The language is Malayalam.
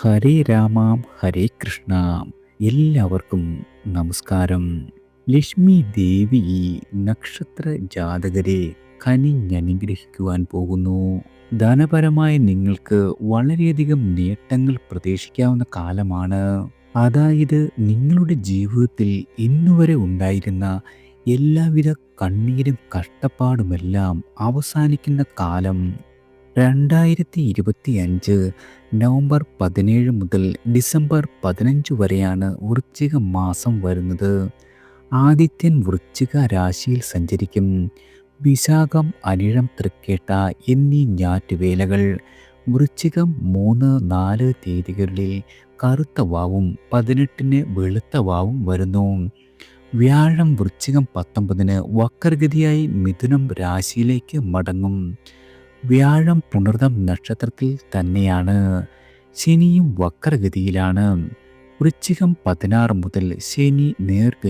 ഹരേ രാമാം ഹരേ കൃഷ്ണ. എല്ലാവർക്കും നമസ്കാരം. ലക്ഷ്മി ദേവി നക്ഷത്ര ജാതകരെ കനിഞ്ഞനുഗ്രഹിക്കുവാൻ പോകുന്നു. ധനപരമായി നിങ്ങൾക്ക് വളരെയധികം നേട്ടങ്ങൾ പ്രതീക്ഷിക്കാവുന്ന കാലമാണ്. അതായത് നിങ്ങളുടെ ജീവിതത്തിൽ ഇന്നുവരെ ഉണ്ടായിരുന്ന എല്ലാവിധ കണ്ണീരും കഷ്ടപ്പാടുമെല്ലാം അവസാനിക്കുന്ന കാലം രണ്ടായിരത്തി ഇരുപത്തി അഞ്ച് നവംബർ പതിനേഴ് മുതൽ ഡിസംബർ പതിനഞ്ച് വരെയാണ് വൃശ്ചിക മാസം വരുന്നത്. ആദിത്യൻ വൃശ്ചിക രാശിയിൽ സഞ്ചരിക്കും. വിശാഖം അനിഴം തൃക്കേട്ട എന്നീ ഞാറ്റുവേലകൾ വൃശ്ചികം മൂന്ന് നാല് തീയതികളിൽ കറുത്ത വാവും പതിനെട്ടിന് വെളുത്ത വാവും വരുന്നു. വ്യാഴം വൃശ്ചികം പത്തൊമ്പതിന് വക്രഗതിയായി മിഥുനം രാശിയിലേക്ക് മടങ്ങും. വ്യാഴം പുണർദം നക്ഷത്രത്തിൽ തന്നെയാണ്. ശനിയും വക്രഗതിയിലാണ്. വൃശ്ചികം പതിനാറ് മുതൽ ശനി നേർഗ